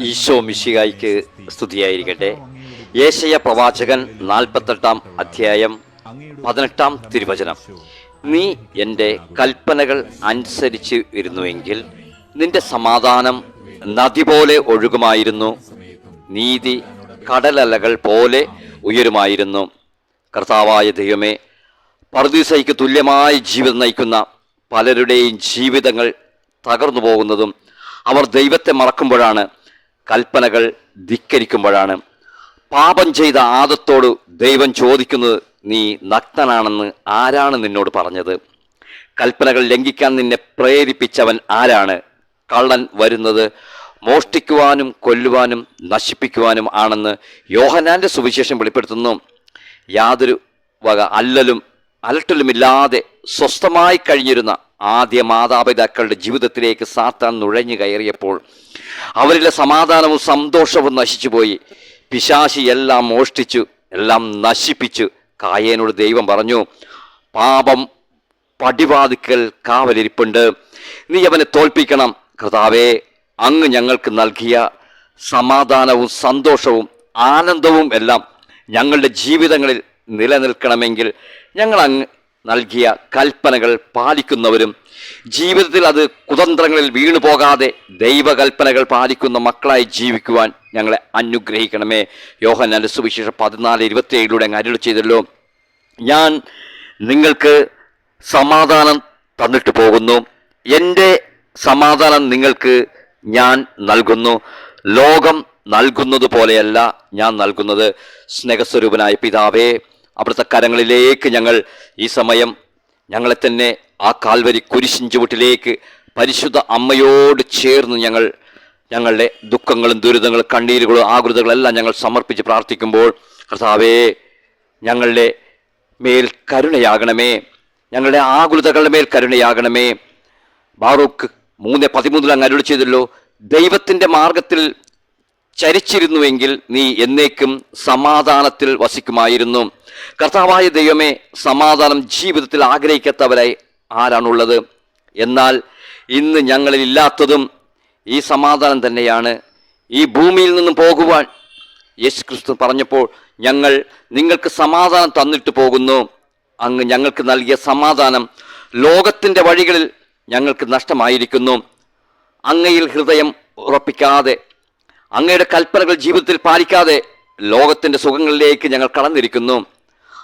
ഈശോ മിഷികായിക്ക് സ്തുതിയായിരിക്കട്ടെ. ഏശയ പ്രവാചകൻ നാൽപ്പത്തെട്ടാം അധ്യായം പതിനെട്ടാം തിരുവചനം. നീ എന്റെ കൽപ്പനകൾ അനുസരിച്ച് ഇരുന്നുവെങ്കിൽ നിന്റെ സമാധാനം നദി പോലെ ഒഴുകുമായിരുന്നു. നീതി കടലലകൾ പോലെ ഉയരുമായിരുന്നു. കർത്താവായ ദൈവമേ പർദീസയ്ക്ക് തുല്യമായി ജീവിതം നയിക്കുന്ന പലരുടെയും ജീവിതങ്ങൾ തകർന്നു പോകുന്നതും അവർ ദൈവത്തെ മറക്കുമ്പോഴാണ് കൽപ്പനകൾ ധിക്കരിക്കുമ്പോഴാണ്. പാപം ചെയ്ത ആദത്തോട് ദൈവം ചോദിക്കുന്നത് നീ നഗ്നനാണെന്ന് ആരാണ് നിന്നോട് പറഞ്ഞത്? കൽപ്പനകൾ ലംഘിക്കാൻ നിന്നെ പ്രേരിപ്പിച്ചവൻ ആരാണ്? കള്ളൻ വരുന്നത് മോഷ്ടിക്കുവാനും കൊല്ലുവാനും നശിപ്പിക്കുവാനും ആണെന്ന് യോഹനാന്റെ സുവിശേഷം വെളിപ്പെടുത്തുന്നു. യാതൊരു വക അല്ലലും അലട്ടലുമില്ലാതെ സ്വസ്ഥമായി കഴിഞ്ഞിരുന്ന ആദ്യ മാതാപിതാക്കളുടെ ജീവിതത്തിലേക്ക് സാത്താൻ നുഴഞ്ഞു കയറിയപ്പോൾ അവരിലെ സമാധാനവും സന്തോഷവും നശിച്ചുപോയി. പിശാശി എല്ലാം മോഷ്ടിച്ചു എല്ലാം നശിപ്പിച്ചു. കായേനോട് ദൈവം പറഞ്ഞു പാപം പടിവാതിക്കൽ കാവലിരിപ്പുണ്ട്. നീ അവനെ തോൽപ്പിക്കണം. കർത്താവേ അങ്ങ് ഞങ്ങൾക്ക് നൽകിയ സമാധാനവും സന്തോഷവും ആനന്ദവും എല്ലാം ഞങ്ങളുടെ ജീവിതങ്ങളിൽ നിലനിൽക്കണമെങ്കിൽ ഞങ്ങൾ അങ്ങ് നൽകിയ കൽപ്പനകൾ പാലിക്കുന്നവരും ജീവിതത്തിൽ അത് കുതന്ത്രങ്ങളിൽ വീണു പോകാതെ ദൈവകൽപ്പനകൾ പാലിക്കുന്ന മക്കളായി ജീവിക്കുവാൻ ഞങ്ങളെ അനുഗ്രഹിക്കണമേ. യോഹന്നാന്റെ സുവിശേഷം പതിനാല് ഇരുപത്തിയേഴിലൂടെ അങ്ങ് അരുളി ചെയ്തല്ലോ. ഞാൻ നിങ്ങൾക്ക് സമാധാനം തന്നിട്ട് പോകുന്നു. എന്റെ സമാധാനം നിങ്ങൾക്ക് ഞാൻ നൽകുന്നു. ലോകം നൽകുന്നത് പോലെയല്ല ഞാൻ നൽകുന്നത്. സ്നേഹസ്വരൂപനായ പിതാവേ അവിടുത്തെ കരങ്ങളിലേക്ക് ഞങ്ങൾ ഈ സമയം ഞങ്ങളെ തന്നെ ആ കാൽവരി കുരിശിൻ ചുവട്ടിലേക്ക് പരിശുദ്ധ അമ്മയോട് ചേർന്ന് ഞങ്ങൾ ഞങ്ങളുടെ ദുഃഖങ്ങളും ദുരിതങ്ങളും കണ്ണീരുകളും ആകൃതകളെല്ലാം ഞങ്ങൾ സമർപ്പിച്ച് പ്രാർത്ഥിക്കുമ്പോൾ കർത്താവേ ഞങ്ങളുടെ മേൽ കരുണയാകണമേ ഞങ്ങളുടെ ആകുലതകളുടെ മേൽ കരുണയാകണമേ. ബാറൂക്ക് മൂന്ന് പതിമൂന്നിൽ അങ്ങ് അരുളി ചെയ്തല്ലോ ദൈവത്തിന്റെ മാർഗത്തിൽ ചരിച്ചിരുന്നുവെങ്കിൽ നീ എന്നേക്കും സമാധാനത്തിൽ വസിക്കുമായിരുന്നു. കർത്താവായ ദൈവമേ സമാധാനം ജീവിതത്തിൽ ആഗ്രഹിക്കാത്തവരായി ആരാണുള്ളത്? എന്നാൽ ഇന്ന് ഞങ്ങളിൽ ഇല്ലാത്തതും ഈ സമാധാനം തന്നെയാണ്. ഈ ഭൂമിയിൽ നിന്നും പോകുവാൻ യേശു ക്രിസ്തു പറഞ്ഞപ്പോൾ ഞങ്ങൾ നിങ്ങൾക്ക് സമാധാനം തന്നിട്ട് പോകുന്നു. അങ്ങ് ഞങ്ങൾക്ക് നൽകിയ സമാധാനം ലോകത്തിന്റെ വഴികളിൽ ഞങ്ങൾക്ക് നഷ്ടമായിരിക്കുന്നു. അങ്ങയിൽ ഹൃദയം ഉറപ്പിക്കാതെ അങ്ങയുടെ കൽപ്പനകൾ ജീവിതത്തിൽ പാലിക്കാതെ ലോകത്തിന്റെ സുഖങ്ങളിലേക്ക് ഞങ്ങൾ കടന്നിരിക്കുന്നു.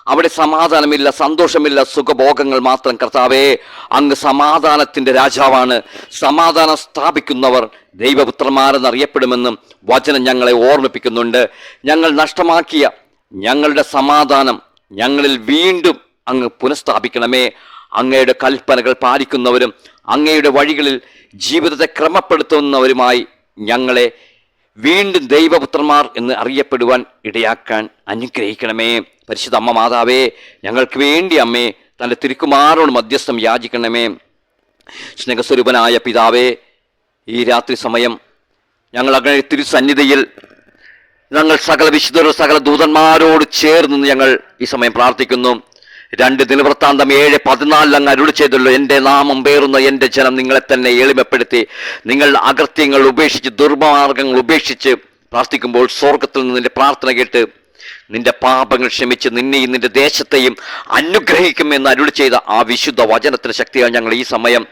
അവിടെ സമാധാനമില്ല സന്തോഷമില്ല സുഖഭോഗങ്ങൾ മാത്രം കർത്താവേ. അങ്ങ് സമാധാനത്തിന്റെ രാജാവാണ്. സമാധാനം സ്ഥാപിക്കുന്നവർ ദൈവപുത്രന്മാരെന്നറിയപ്പെടുമെന്നും വചനം ഞങ്ങളെ ഓർമ്മിപ്പിക്കുന്നുണ്ട്. ഞങ്ങൾ നഷ്ടമാക്കിയ ഞങ്ങളുടെ സമാധാനം ഞങ്ങളിൽ വീണ്ടും അങ്ങ് പുനഃസ്ഥാപിക്കണമേ. അങ്ങയുടെ കൽപ്പനകൾ പാലിക്കുന്നവരും അങ്ങയുടെ വഴികളിൽ ജീവിതത്തെ ക്രമപ്പെടുത്തുന്നവരുമായി ഞങ്ങളെ വീണ്ടും ദൈവപുത്രന്മാർ എന്ന് അറിയപ്പെടുവാൻ ഇടയാക്കാൻ അനുഗ്രഹിക്കണമേ. പരിശുദ്ധ അമ്മ മാതാവേ ഞങ്ങൾക്ക് വേണ്ടി അമ്മേ തന്റെ തിരുക്കുമാരോട് മധ്യസ്ഥം യാചിക്കണമേ. സ്നേഹസ്വരൂപനായ പിതാവേ ഈ രാത്രി സമയം ഞങ്ങൾ അങ്ങനെ തിരുസന്നിധിയിൽ ഞങ്ങൾ സകല വിശുദ്ധരോ സകല ദൂതന്മാരോട് ചേർന്ന് ഞങ്ങൾ ഈ സമയം പ്രാർത്ഥിക്കുന്നു. രണ്ട് ദിനവൃത്താന്തം ഏഴ് പതിനാലിൽ അങ്ങ് അരുളി ചെയ്തല്ലോ എന്റെ നാമം പേറുന്ന എന്റെ ജനം നിങ്ങളെ തന്നെ എളിമപ്പെടുത്തി നിങ്ങൾ അകൃത്യങ്ങൾ ഉപേക്ഷിച്ച് ദുർമാർഗങ്ങൾ ഉപേക്ഷിച്ച് പ്രാർത്ഥിക്കുമ്പോൾ സ്വർഗത്തിൽ നിന്ന് നിന്റെ പ്രാർത്ഥന കേട്ട് നിന്റെ പാപങ്ങൾ ക്ഷമിച്ച് നിന്നെയും നിന്റെ ദേശത്തെയും അനുഗ്രഹിക്കുമെന്ന് അരുളി ചെയ്ത ആ വിശുദ്ധ വചനത്തിന് ശക്തിയാണ് ഞങ്ങൾ ഈ സമയം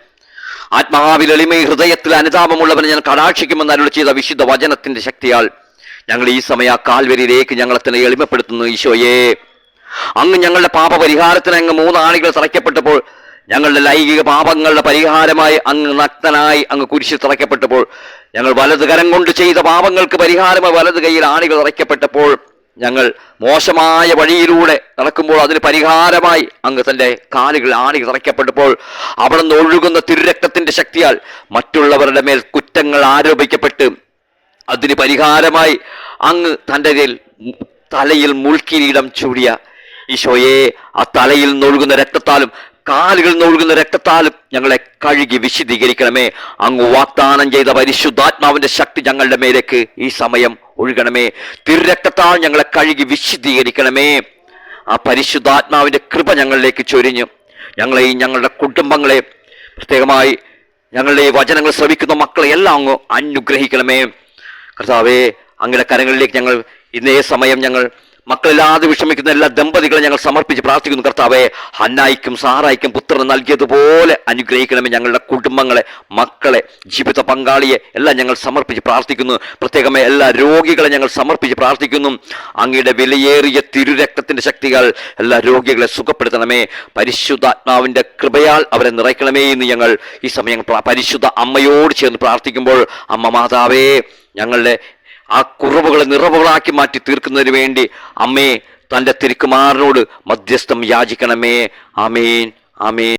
ആത്മാവിൽ എളിമയും ഹൃദയത്തിൽ അനുതാപമുള്ളവനെ ഞാൻ കടാക്ഷിക്കുമെന്ന് അരുളി ചെയ്ത വിശുദ്ധ വചനത്തിന്റെ ശക്തിയാൽ ഞങ്ങൾ ഈ സമയം ആ കാൽവരിയിലേക്ക് ഞങ്ങളെ തന്നെ എളിമപ്പെടുത്തുന്നു. ഈശോയേ. അങ്ങ് ഞങ്ങളുടെ പാപപരിഹാരത്തിന് അങ്ങ് മൂന്നാണികൾ തറയ്ക്കപ്പെട്ടപ്പോൾ ഞങ്ങളുടെ ലൈംഗിക പാപങ്ങളുടെ പരിഹാരമായി അങ്ങ് നഗ്നനായി അങ്ങ് കുരിശിൽ തറയ്ക്കപ്പെട്ടപ്പോൾ ഞങ്ങൾ വലത് കരം കൊണ്ട് ചെയ്ത പാപങ്ങൾക്ക് പരിഹാരമായി വലത് കൈയിൽ ആണികൾ തറയ്ക്കപ്പെട്ടപ്പോൾ ഞങ്ങൾ മോശമായ വഴിയിലൂടെ നടക്കുമ്പോൾ അതിന് പരിഹാരമായി അങ്ങ് തന്റെ കാലുകൾ ആണികൾ തറയ്ക്കപ്പെട്ടപ്പോൾ അവിടെ നിന്ന് ഒഴുകുന്ന തിരുരക്തത്തിന്റെ ശക്തിയാൽ മറ്റുള്ളവരുടെ മേൽ കുറ്റങ്ങൾ ആരോപിക്കപ്പെട്ട് അതിന് പരിഹാരമായി അങ്ങ് തന്റെ തലയിൽ മുൾക്കിരീടം ചൂടിയ ഈശോയെ ആ തലയിൽ നൊഴുകുന്ന രക്തത്താലും കാലുകളിൽ നൊഴുകുന്ന രക്തത്താലും ഞങ്ങളെ കഴുകി വിശദീകരിക്കണമേ അങ്ങ് വാഗ്ദാനം ചെയ്ത പരിശുദ്ധാത്മാവിന്റെ ശക്തി ഞങ്ങളുടെ മേലേക്ക് ഈ സമയം ഒഴുകണമേ. തിരുരക്തത്താൽ ഞങ്ങളെ കഴുകി വിശദീകരിക്കണമേ ആ പരിശുദ്ധാത്മാവിന്റെ കൃപ ഞങ്ങളിലേക്ക് ചൊരിഞ്ഞു ഞങ്ങളെയും ഞങ്ങളുടെ കുടുംബങ്ങളെ പ്രത്യേകമായി ഞങ്ങളുടെ ഈ വചനങ്ങൾ ശ്രവിക്കുന്ന മക്കളെ എല്ലാം അങ്ങ് അനുഗ്രഹിക്കണമേ. കർത്താവേ അങ്ങയുടെ കരങ്ങളിലേക്ക് ഞങ്ങൾ ഇന്നേ സമയം ഞങ്ങൾ മക്കളില്ലാതെ വിഷമിക്കുന്ന എല്ലാ ദമ്പതികളെ ഞങ്ങൾ സമർപ്പിച്ച് പ്രാർത്ഥിക്കുന്നു കർത്താവെ. ഹന്നായിക്കും സാറായിക്കും പുത്രനെ നൽകിയതുപോലെ അനുഗ്രഹിക്കണമേ ഞങ്ങളുടെ കുടുംബങ്ങളെ മക്കളെ ജീവിത പങ്കാളിയെ എല്ലാം ഞങ്ങൾ സമർപ്പിച്ച് പ്രാർത്ഥിക്കുന്നു. പ്രത്യേകമായി എല്ലാ രോഗികളെ ഞങ്ങൾ സമർപ്പിച്ച് പ്രാർത്ഥിക്കുന്നു. അങ്ങയുടെ വിലയേറിയ തിരുരക്തത്തിന്റെ ശക്തികൾ എല്ലാ രോഗികളെ സുഖപ്പെടുത്തണമേ. പരിശുദ്ധാത്മാവിന്റെ കൃപയാൽ അവരെ നിറയ്ക്കണമേ എന്ന് ഞങ്ങൾ ഈ സമയം പരിശുദ്ധ അമ്മയോട് ചേർന്ന് പ്രാർത്ഥിക്കുമ്പോൾ അമ്മ മാതാവേ ഞങ്ങളുടെ ആ കുറവുകളെ നിറവുകളാക്കി മാറ്റി തീർക്കുന്നതിന് വേണ്ടി അമ്മേ തന്റെ തിരുക്കുമാരനോട് മധ്യസ്ഥം യാചിക്കണമേ. ആമേൻ. ആമേൻ.